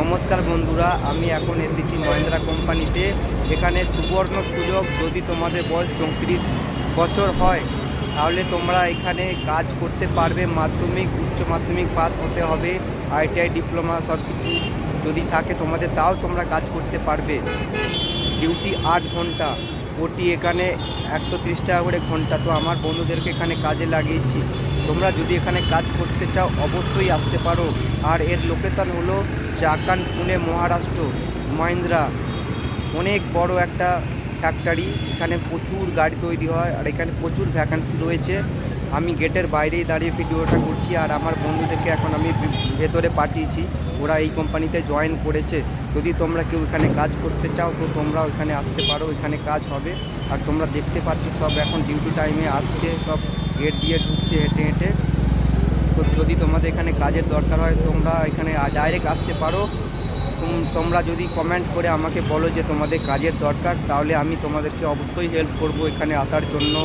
নমস্কার বন্ধুরা, আমি এখন এসেছি মহেন্দ্রা কোম্পানিতে। এখানে সুবর্ণ সুযোগ, যদি তোমাদের বয়স চৌত্রিশ বছর হয়, তাহলে তোমরা এখানে কাজ করতে পারবে। মাধ্যমিক, উচ্চ মাধ্যমিক পাস হতে হবে, আইটিআই, ডিপ্লোমা সব কিছু যদি থাকে তোমাদের, তাও তোমরা কাজ করতে পারবে। ডিউটি আট ঘণ্টা, ওটি এখানে একশো তিরিশ টাকা করে ঘণ্টা। তো আমার বন্ধুদেরকে এখানে কাজে লাগিয়েছি। তোমরা যদি এখানে কাজ করতে চাও, অবশ্যই আসতে পারো। আর এর লোকেশান হলো চাকান, পুনে, মহারাষ্ট্র, মহিন্দ্রা। অনেক বড় একটা ফ্যাক্টরি এখানে প্রচুর গাড়ি তৈরি হয়, আর এখানে প্রচুর ভ্যাকান্সি রয়েছে। আমি গেটের বাইরেই দাঁড়িয়ে ভিডিওটা করছি আর আমার বন্ধুদেরকে এখন আমি ভেতরে পাঠিয়েছি। ওরা এই কোম্পানিতে জয়েন করেছে। যদি তোমরা কেউ এখানে কাজ করতে চাও, তো তোমরা ওখানে আসতে পারো। এখানে কাজ হবে। আর তোমরা দেখতে পাচ্ছ সব এখন ডিউটি টাইমে আসছে, সব গেট দিয়ে ঢুকছে হেঁটে হেঁটে। তো যদি তোমাদের এখানে কাজের দরকার হয়, তোমরা এখানে ডাইরেক্ট আসতে পারো। তোমরা যদি কমেন্ট করে আমাকে বলো যে তোমাদের কাজের দরকার, তাহলে আমি তোমাদেরকে অবশ্যই হেল্প করব এখানে আসার জন্য।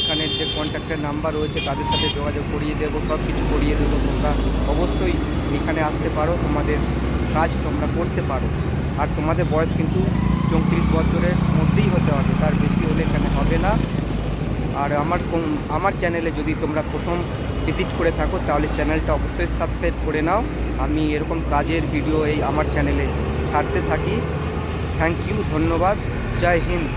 এখানে যে কন্ট্যাক্টের নাম্বার রয়েছে, তাদের সাথে যোগাযোগ করিয়ে দেবো সব কিছু করিয়ে দেবো, তোমরা অবশ্যই এখানে আসতে পারো, তোমাদের কাজ তোমরা করতে পারো। আর তোমাদের বয়স কিন্তু চৌত্রিশ বছরের মধ্যেই হতে হবে, তার বেশি হলে এখানে হবে না। আর আমার আমার চ্যানেলে যদি তোমরা প্রথম ভিজিট করে থাকো, তাহলে চ্যানেলটা অবশ্যই সাবস্ক্রাইব করে নাও। আমি এরকম কাজের ভিডিও এই আমার চ্যানেলে ছাড়তে থাকি। থ্যাংক ইউ ধন্যবাদ, জয় হিন্দ।